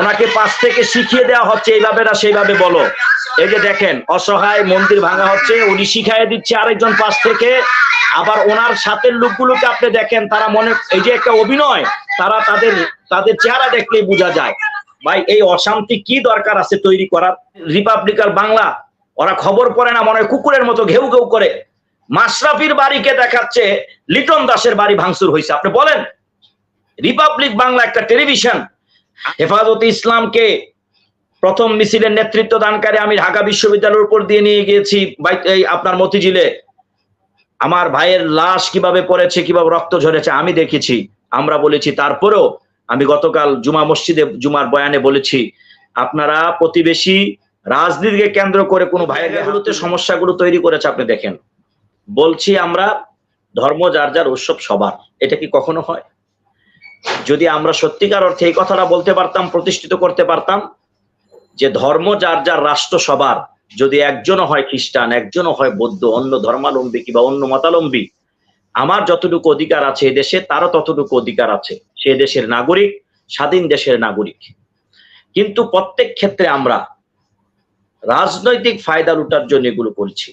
ওনাকে পাশ থেকে শিখিয়ে দেওয়া হচ্ছে, এইভাবে না সেইভাবে বলো। এই যে দেখেন, অসহায় মন্দির ভাঙা হচ্ছে, উনি শিখাইয়ে দিচ্ছে আরেকজন পাশ থেকে। আবার ওনার সাথের লোকগুলোকে আপনি দেখেন, তারা মনে, এই যে একটা অভিনয়, তারা তাদের তাদের চেহারা দেখলেই বোঝা যায়। ভাই, এই অশান্তি কি দরকার আছে তৈরি করার? রিপাবলিকার বাংলা, ওরা খবর পড়ে না, মনে হয় কুকুরের মতো ঘেউ ঘেউ করে। মাশরাফির বাড়িকে দেখাচ্ছে, লিটন দাসের বাড়ি ভাঙচুর হয়েছে আপনি বলেন রিপাবলিক বাংলা একটা টেলিভিশন হেফাজতে ইসলামকে প্রথম মিছিলের নেতৃত্ব দানকারী আমি ঢাকা বিশ্ববিদ্যালয়ের উপর দিয়ে নিয়ে গিয়েছি আপনার মতিঝিলে। আমার ভাইয়ের লাশ কীভাবে পড়েছে কীভাবে রক্ত ঝরেছে আমি দেখেছি। আমরা বলেছি তারপরেও আমি গতকাল জুমা মসজিদে জুমার বয়ানে বলেছি আপনারা প্রতিবেশী রাজনীতিকে কেন্দ্র করে কোনো ভাইয়েরগুলোতে সমস্যাগুলো তৈরি করেছে আপনি দেখেন। বলছি আমরা ধর্ম যার যার উৎসব সবার। এটা কি কখনো হয়? যদি আমরা সত্যিকার অর্থে এই কথাটা বলতে পারতাম, প্রতিষ্ঠিত করতে পারতাম, যে ধর্ম যার যার রাষ্ট্র সবার, যদি একজনও হয় খ্রিস্টান, একজনও হয় বৌদ্ধ, অন্য ধর্মালম্বী কিংবা অন্য মতালম্বী, আমার যতটুকু অধিকার আছে দেশে, তারও ততটুকু অধিকার আছে। সে দেশের নাগরিক, স্বাধীন দেশের নাগরিক। কিন্তু প্রত্যেক ক্ষেত্রে আমরা রাজনৈতিক ফায়দা লুটার জন্য এগুলো করছি।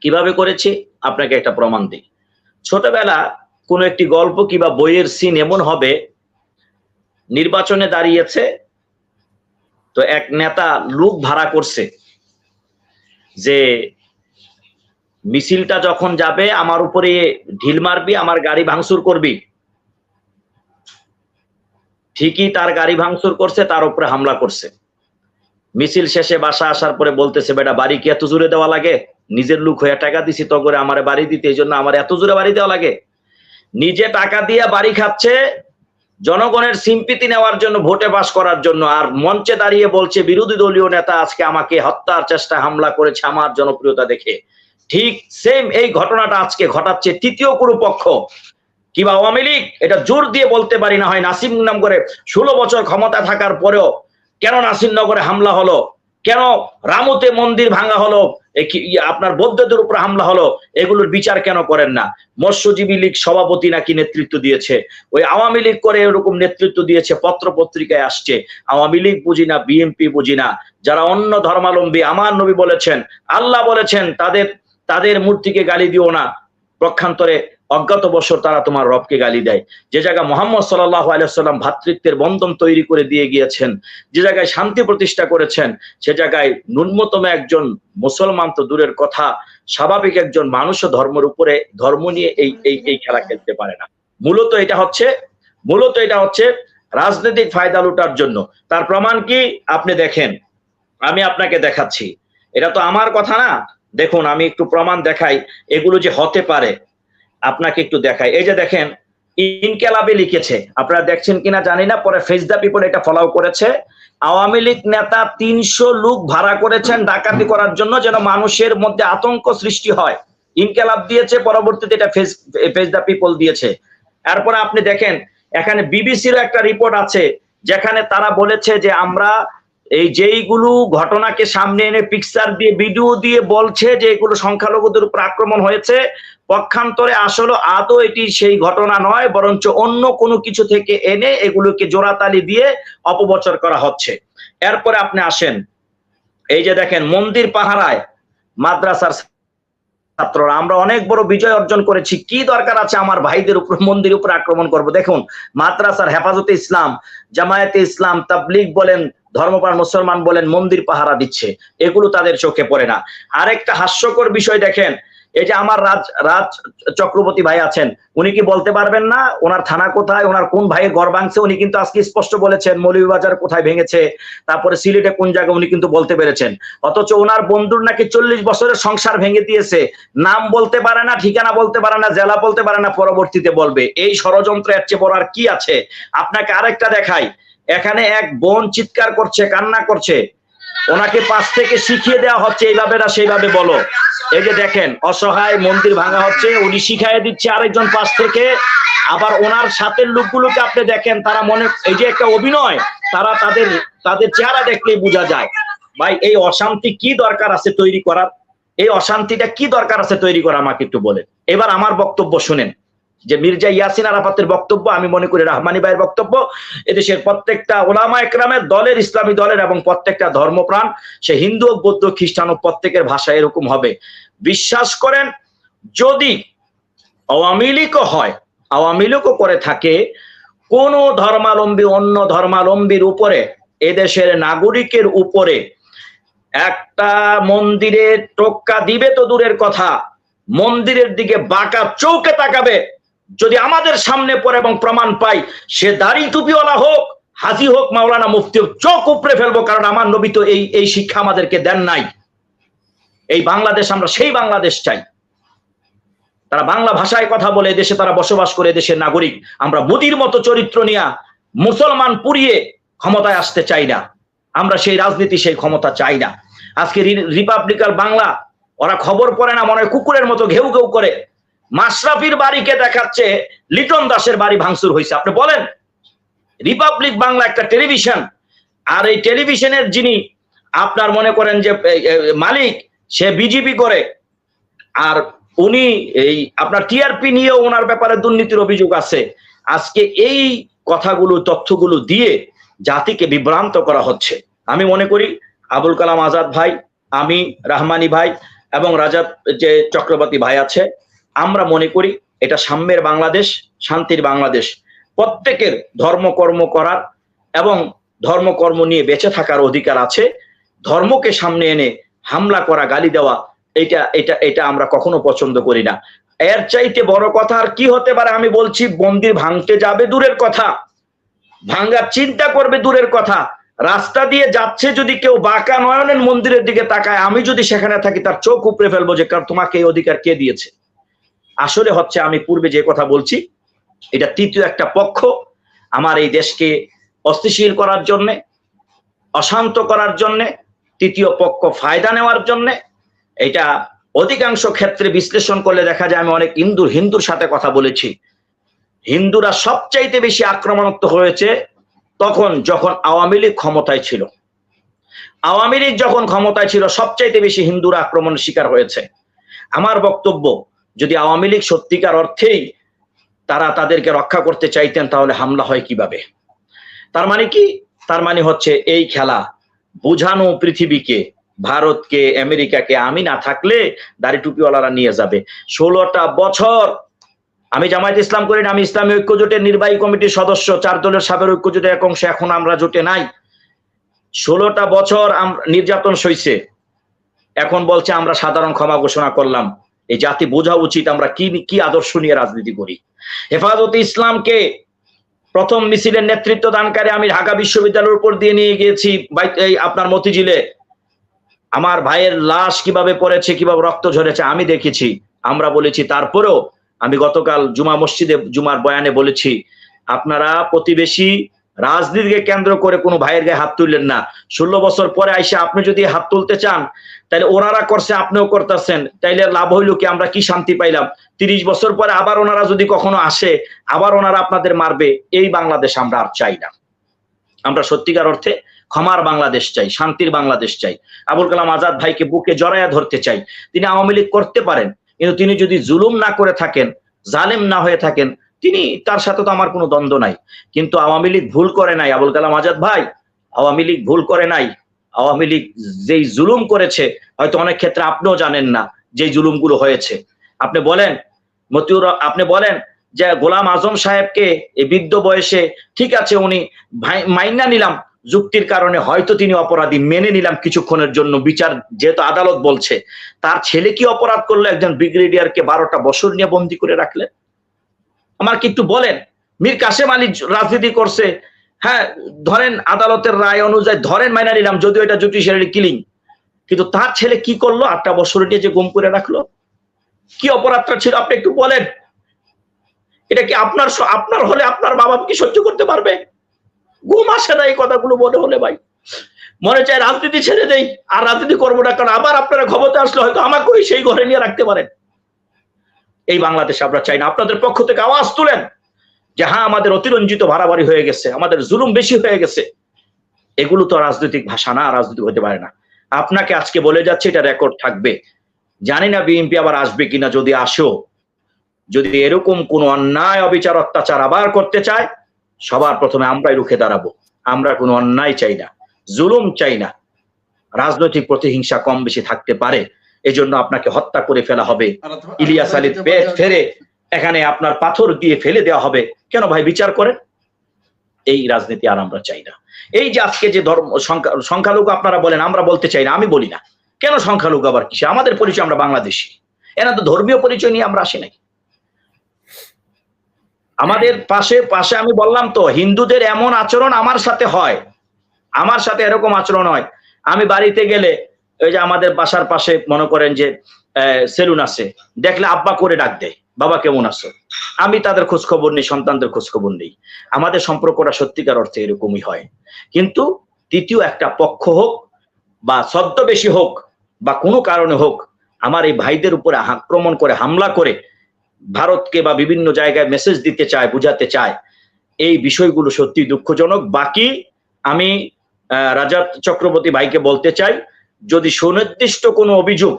কীভাবে করেছি? আপনাকে একটা প্রমাণ দিই। ছোটবেলা কোন একটি গল্প কিংবা বইয়ের সিন এমন হবে, নির্বাচনে দাঁড়িয়েছে, তো এক নেতা লোক ভাড়া করছে যে মিছিলটা যখন যাবে, আমার উপরে ঢিল মারবি, আমার গাড়ি ভাঙচুর করবি। ঠিকই তার গাড়ি ভাঙচুর করছে, তার উপরে হামলা করছে। মিছিল শেষে বাসা আসার পরে বলতেছে, বেটা, বাড়ি কি এত জোরে দেওয়া লাগে? নিজের লুক হয়ে টাকা দিছি, তো করে আমার বাড়ি দিতে, এই জন্য আমার এত জোরে বাড়ি দেওয়া লাগে? নিজে টাকা দিয়ে বাড়ি খাচ্ছে, জনগণের সিম্পিতি নেওয়ার জন্য ভোটে পাস করার জন্য, আর মঞ্চে দাঁড়িয়ে বলছে, বিরোধী দলীয় নেতা আজকে আমাকে হত্যার চেষ্টা, হামলা করেছে আমার জনপ্রিয়তা দেখে। ঠিক সেম এই ঘটনাটা আজকে ঘটাচ্ছে তৃতীয় কোনো পক্ষ কিংবা আওয়ামী লীগ? এটা জোর দিয়ে বলতে পারি না হয় নাসিম নাম করে ষোলো বছর ক্ষমতা থাকার পরেও কেন নাসিমনগরে হামলা হলো? কেন রামুতে মন্দির ভাঙা হলো? আপনার বৌদ্ধদের উপর হামলা হলো, এগুলোর বিচার কেন করেন না? মৎস্যজীবী লীগ সভাপতি নাকি নেতৃত্ব দিয়েছে? ওই আওয়ামী লীগ করে এরকম নেতৃত্ব দিয়েছে পত্র পত্রিকায় আসছে। আওয়ামী লীগ বুঝি না, বিএনপি বুঝি না। যারা অন্য ধর্মাবলম্বী, আমার নবী বলেছেন, আল্লাহ বলেছেন, তাদের তাদের মূর্তিকে গালি দিও না। পক্ষান্তরে অজ্ঞাত বছর তারা তোমার রবকে গালি দেয়। যে জায়গায় মোহাম্মদ সাল্লাহ আলাইসাল্লাম ভাতৃত্বের বন্ধন তৈরি করে দিয়ে গিয়েছেন, যে জায়গায় শান্তি প্রতিষ্ঠা করেছেন, সে জায়গায় ন্যূনতম একজন মুসলমান তো দূরের কথা, স্বাভাবিক একজন মানুষও ধর্মের উপরে ধর্ম নিয়ে এই এই এই খেলা খেলতে পারে না। মূলত এটা হচ্ছে, মূলত এটা হচ্ছে রাজনৈতিক ফায়দা লুটার জন্য। তার প্রমাণ কি? আপনি দেখেন, আমি আপনাকে দেখাচ্ছি। এটা তো আমার কথা না। দেখুন, আমি একটু প্রমাণ দেখাই। এগুলো যে হতে পারে আপনাকে একটু দেখাই। এই যে দেখেন, ইনকেলাবে লিখেছে। আপনারা দেখছেন কিনা জানি না, পরে ফেস দ্য পিপল এটা ফলো করেছে। আওয়ামী লীগ নেতা তিনশো লোক ভাড়া করেছেন ডাকাতি করার জন্য যেন মানুষের মধ্যে আতঙ্ক সৃষ্টি হয়। ইনকেলাব দিয়েছে, পরবর্তীতে এটা ফেস ফেস দ্য পিপল দিয়েছে। এরপরে আপনি দেখেন, এখানে বিবিসির একটা রিপোর্ট আছে, যেখানে তারা বলেছে যে আমরা এই যেইগুলো ঘটনাকে সামনে এনে পিকচার দিয়ে ভিডিও দিয়ে বলছে যে এগুলো সংখ্যালঘুদের উপর আক্রমণ হয়েছে পক্ষান্তরে আসলে আদৌ এটি সেই ঘটনা নয়, বরঞ্চ অন্য কোনো কিছু থেকে এনে এগুলোকে জোড়াতালি দিয়ে অপবচর করা হচ্ছে। এরপরে আপনি আসেন। এই যে দেখেন, মন্দির পাহারায় মাদ্রাসার ছাত্ররা, আমরা অনেক বড় বিজয় অর্জন করেছি। কি দরকার আছে আমার ভাইদের উপর, মন্দির উপর আক্রমণ করব? দেখুন, মাদ্রাসার হেফাজতে ইসলাম, জামায়াতে ইসলাম, তাবলিগ বলেন, ধর্মপ্রাণ মুসলমান বলেন, মন্দির পাহারা দিচ্ছে। এগুলো তাদের চোখে পড়ে না। আরেকটা হাস্যকর বিষয় দেখেন এই যে আমার রাজ রাজ চক্রবর্তী ভাই আছেন, উনি কি বলতে পারবেন না? ওনার থানা কোথায়? ওনার কোন ভাইয়ের ঘর ভাঙছে? উনি কিন্তু আজকে স্পষ্ট বলেছেন, মৌলভীবাজার কোথায় ভেঙেছে? তারপরে সিলেটে কোন জায়গায় উনি কিন্তু বলতে পেরেছেন। অথচ ওনার বন্ধুর নাকি চল্লিশ বছরের সংসার ভেঙে দিয়েছে। নাম বলতে পারে না, ঠিকানা বলতে পারে না, জেলা বলতে পারে না, পরবর্তীতে বলবে। এই ষড়যন্ত্র এর চেয়ে বড় আর কি আছে? আপনাকে আরেকটা দেখাই। এখানে এক বোন চিৎকার করছে, কান্না করছে। ওনাকে পাশ থেকে শিখিয়ে দেওয়া হচ্ছে, এইভাবে না সেইভাবে বলো। এই যে দেখেন, অসহায় মন্দির ভাঙা হচ্ছে, উনি শিখাইয়ে দিচ্ছে আরেকজন পাশ থেকে। আবার ওনার সাথের লোকগুলোকে আপনি দেখেন, তারা মনে, এই যে একটা অভিনয়, তারা তাদের তাদের চেহারা দেখলেই বোঝা যায়। ভাই, এই অশান্তি কি দরকার আছে তৈরি করার? এই অশান্তিটা কি দরকার আছে তৈরি করা আমাকে একটু বলেন। এবার আমার বক্তব্য শুনেন। যে মির্জা ইয়াসিন আরাফাতের বক্তব্য, আমি মনে করি রাহমানি ভাইয়ের বক্তব্য এদেশের প্রত্যেকটা ওলামা একরামের দলের ইসলামী দলের এবং প্রত্যেকটা ধর্মপ্রাণ, সে হিন্দু বৌদ্ধ খ্রিস্টান ও প্রত্যেকের ভাষা এরকম হবে। বিশ্বাস করেন, যদি আওয়ামী লীগও হয়, আওয়ামী লীগও করে থাকে, কোন ধর্মালম্বী অন্য ধর্মালম্বীর উপরে, এদেশের নাগরিকের উপরে একটা মন্দিরে টোক্কা দিবে তো দূরের কথা, মন্দিরের দিকে বাঁকা চৌকে তাকাবে যদি আমাদের সামনে পড়ে এবং প্রমাণ পাই সে দাড়ি টুপিওয়ালা হোক, হাজি হোক, মাওলানা মুফতি হোক, চোখ উপড়ে ফেলব, কারণ আমার নবী তো এই এই শিক্ষা আমাদেরকে দেন নাই। এই বাংলাদেশ আমরা সেই বাংলাদেশ চাই। তারা বাংলা ভাষায় কথা বলে দেশে তারা বসবাস করে দেশের নাগরিক। আমরা মোদির মতো চরিত্র নিয়ে মুসলমান পুড়িয়ে ক্ষমতায় আসতে চাই না। আমরা সেই রাজনীতি, সেই ক্ষমতা চাই না। আজকে রিপাবলিকাল বাংলা, ওরা খবর পড়ে না, মনে কুকুরের মতো ঘেউ ঘেউ করে। মাশরাফির বাড়িকে দেখাচ্ছে লিটন দাসের বাড়ি ভাঙচুর হয়েছে। আপনি বলেন, রিপাবলিক বাংলা একটা টেলিভিশন, আর এই টেলিভিশনের যিনি আপনার মনে করেন যে মালিক, সে বিজেপি করে, আর উনি এই আপনার টিআরপি নিয়েও ওনার ব্যাপারে দুর্নীতির অভিযোগ আছে। আজকে এই কথাগুলো, তথ্যগুলো দিয়ে জাতিকে বিভ্রান্ত করা হচ্ছে। আমি মনে করি, আবুল কালাম আজাদ ভাই, আমি, রাহমানি ভাই এবং রাজা যে চক্রবর্তী ভাই আছে আমরা মনে করি এটা সাম্যের বাংলাদেশ, শান্তির বাংলাদেশ। প্রত্যেকের ধর্মকর্ম করার এবং ধর্মকর্ম নিয়ে বেঁচে থাকার অধিকার আছে। ধর্মকে সামনে এনে হামলা করা, গালি দেওয়া এটা এটা এটা আমরা কখনো পছন্দ করি না। এর চাইতে বড় কথা আর কি হতে পারে আমি বলছি মন্দির ভাঙতে যাবে দূরের কথা। ভাঙ্গার চিন্তা করবে দূরের কথা। রাস্তা দিয়ে যাচ্ছে যদি কেউ বাঁকা নয়নের মন্দিরের দিকে তাকায়, আমি যদি সেখানে থাকি তার চোখ উপড়ে ফেলব যে তোমাকে এই অধিকার কে দিয়েছে? আসলে হচ্ছে আমি পূর্বে যে কথা বলছি, এটা তৃতীয় একটা পক্ষ আমার এই দেশকে অস্থিশীল করার জন্যে, অশান্ত করার জন্যে, তৃতীয় পক্ষ ফায়দা নেওয়ার জন্যে, এটা অধিকাংশ ক্ষেত্রে বিশ্লেষণ করলে দেখা যায় আমি অনেক হিন্দু হিন্দুর সাথে কথা বলেছি। হিন্দুরা সবচাইতে বেশি আক্রমণাত্মক হয়েছে তখন যখন আওয়ামী লীগ ক্ষমতায় ছিল। আওয়ামী লীগ যখন ক্ষমতায় ছিল, সবচাইতে বেশি হিন্দুরা আক্রমণের শিকার হয়েছে। আমার বক্তব্য যদি আওয়ামী লীগ সত্যিকার অর্থেই তারা তাদেরকে রক্ষা করতে চাইতেন, তাহলে হামলা হয় কীভাবে? তার মানে কি? তার মানে হচ্ছে এই খেলা বুঝানো পৃথিবীকে, ভারতকে, আমেরিকাকে আমি না থাকলে দাড়ি টুপিওয়ালারা নিয়ে যাবে। ষোলোটা বছর আমি জামায়াত ইসলাম করি আমি ইসলামী ঐক্য জোটের নির্বাহী কমিটির সদস্য, চার দলের সাবের ঐক্য জোটের এক অংশে এখন আমরা জোটে নাই। ষোলোটা বছর নির্যাতন সইছে। এখন বলছে আমরা সাধারণ ক্ষমা ঘোষণা করলাম। এই জাতি বোঝা উচিত আমরা কি কি আদর্শ নিয়ে রাজনীতি করি। হেফাজতে ইসলামকে প্রথম মিছিলের নেতৃত্ব দানকারী আমি ঢাকা বিশ্ববিদ্যালয়ের উপর দিয়ে নিয়ে গিয়েছি এই আপনার মতিঝিলে। আমার ভাইয়ের লাশ কীভাবে পড়েছে, কীভাবে রক্ত ঝরেছে, আমি দেখেছি, আমরা বলেছি। তারপরেও আমি গতকাল জুমা মসজিদে, জুমার বয়ানে বলেছি, আপনারা প্রতিবেশী রাজনীতিকে কেন্দ্র করে কোনো ভাইয়ের গায়ে হাত তুললেন না। ষোলো বছর পরে আইসে আপনি যদি হাত তুলতে চান তাহলে ওনারা করছে, আপনিও করতেছেন। তাইলে লাভ হইল কি, আমরা কি শান্তি পাইলাম? তিরিশ বছর পরে আবার ওনারা যদি কখনো আসে, আবার ওনারা আপনাদের মারবে। এই বাংলাদেশ আমরা আর চাই না। আমরা সত্যিকার অর্থে ক্ষমার বাংলাদেশ চাই, শান্তির বাংলাদেশ চাই। আবুল কালাম আজাদ ভাইকে বুকে জড়াইয়া ধরতে চাই। তিনি আওয়ামী লীগ করতে পারেন, কিন্তু তিনি যদি জুলুম না করে থাকেন, জালেম না হয়ে থাকেন তিনি, তার সাথে তো আমার কোনো দ্বন্দ্ব নাই। কিন্তু আওয়ামী লীগ ভুল করে নাই, আবুল কালাম আজাদ ভাই। আওয়ামী লীগ ভুল করে নাই। আওয়ামী লীগ যেই জুলুম করেছে, হয়তো অনেক ক্ষেত্রে আপনিও জানেন না যে জুলুমগুলো হয়েছে। আপনি বলেন, মতিউর আপনি বলেন যে গোলাম আজম সাহেবকে এই বৃদ্ধ বয়সে, ঠিক আছে উনি মাইনা নিলাম, যুক্তির কারণে হয়তো তিনি অপরাধী, মেনে নিলাম কিছুক্ষণের জন্য, বিচার যেহেতু আদালত বলছে। তার ছেলে কি অপরাধ করল? একজন ব্রিগেডিয়ারকে বারোটা বছর নিয়ে বন্দি করে রাখলেন? আমার কি একটু বলেন। মীর কাশেম আলী রাজনীতি করছে। হ্যাঁ ধরেন আদালতের রায় অনুযায়ী, ধরেন মাইনা নিলাম যদিও এটা জুডিশিয়ারি কিলিং কিন্তু তার ছেলে কি করল? আটটা বছর নিয়ে যে গুম করে রাখল। কি অপরাধটা ছিল? আপনি একটু বলেন। এটা কি আপনার আপনার হলে আপনার বাবা কি সহ্য করতে পারবে? ঘুম আসে না এই কথাগুলো মনে হলে ভাই। মনে চায় রাজনীতি ছেড়ে দেই, আর রাজনীতি করব না, কারণ আবার আপনারা ক্ষমতা আসলে হয়তো আমাকেই সেই ঘরে নিয়ে রাখতে পারেন। এই বাংলাদেশ আমরা চাই না। আপনাদের পক্ষ থেকে আওয়াজ তুলেন যে হ্যাঁ আমাদের অতিরঞ্জিত বাড়াবাড়ি হয়ে গেছে, আমাদের জুলুম বেশি হয়ে গেছে। এগুলো তো রাজনৈতিক ভাষা না, রাজনীতি হতে পারে না। আপনাকে আজকে বলে যাচ্ছে, এটা রেকর্ড থাকবে। জানি না বিএনপি আবার আসবে কিনা, যদি আসো যদি এরকম কোন অন্যায় অবিচার অত্যাচার আবার করতে চায়, সবার প্রথমে আমরাই রুখে দাঁড়াবো। আমরা কোনো অন্যায় চাই না, জুলুম চাই না। রাজনৈতিক প্রতিহিংসা কম বেশি থাকতে পারে। এজন্য আপনাকে হত্যা করে ফেলা হবে। ইলিয়াস আলীর পেট ফেরে এখানে আপনার পাথর দিয়ে ফেলে দেওয়া হবে। কেন ভাই বিচার করেন? এই রাজনীতি আর আমরা চাই না। এই যে আজকে যে ধর্ম সংখ্যালঘু আপনারা বলেন আমরা বলতে চাই না আমি বলি না। কেন সংখ্যালঘু আবার কিসে? আমাদের পরিচয় আমরা বাংলাদেশি। এরা তো ধর্মীয় পরিচয় নিয়ে আমরা আসি নাই। আমাদের পাশে পাশে আমি বললাম তো হিন্দুদের এমন আচরণ আমার সাথে হয়। আমার সাথে এরকম আচরণ হয়। আমি বাড়িতে গেলে ওই যে আমাদের বাসার পাশে মনে করেন যে সেলুন আছে। দেখলে আব্বা করে ডাক দেয় বাবা কেমন আছো? আমি তাদের খোঁজ খবর নেই সন্তানদের খোঁজ খবর নেই। আমাদের সম্পর্কটা সত্যিকার অর্থে এরকমই হয়। কিন্তু তৃতীয় একটা পক্ষ হোক বা ছদ্মবেশী হোক বা কোনো কারণে হোক আমার এই ভাইদের উপরে আক্রমণ করে হামলা করে ভারতকে বা বিভিন্ন জায়গায় মেসেজ দিতে চায় বুঝাতে চায় এই বিষয়গুলো সত্যি দুঃখজনক। বাকি আমি আহ, রাজা চক্রবর্তী ভাইকে বলতে চাই যদি সুনির্দিষ্ট কোনো অভিযোগ,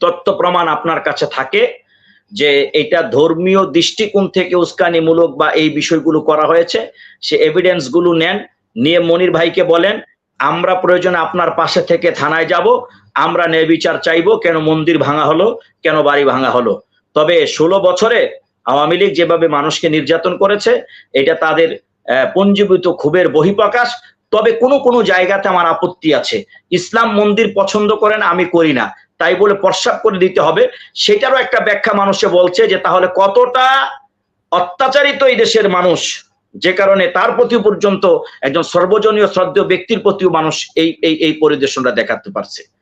তথ্য প্রমাণ আপনার কাছে থাকে যে এটা ধর্মীয় দৃষ্টিকোণ থেকে উস্কানিমূলক বা এই বিষয়গুলো করা হয়েছে, সে এভিডেন্সগুলো নেন, নিয়ে মনির ভাইকে বলেন, আমরা প্রয়োজনে আপনার পাশে থেকে থানায় যাব, আমরা ন্যায় বিচার চাইব, কেন মন্দির ভাঙা হলো, কেন বাড়ি ভাঙা হলো। তবে ষোলো বছরে আওয়ামী লীগ যেভাবে মানুষকে নির্যাতন করেছে, এটা তাদের পঞ্জীভূত ক্ষোভের বহিঃপ্রকাশ তবে কোনো কোনো জায়গাতে আমার আপত্তি আছে। ইসলাম মন্দির পছন্দ করেন, আমি করি না। তাই বলে প্রস্রাব করে দিতে হবে। সেটারও একটা ব্যাখ্যা মানুষে বলছে যে, তাহলে কতটা অত্যাচারিত এই দেশের মানুষ? যে কারণে তার প্রতি পর্যন্ত একজন সর্বজনীয় শ্রদ্ধেয় ব্যক্তির প্রতিও মানুষ এই এই এই পরিদর্শনটা দেখাতে পারছে।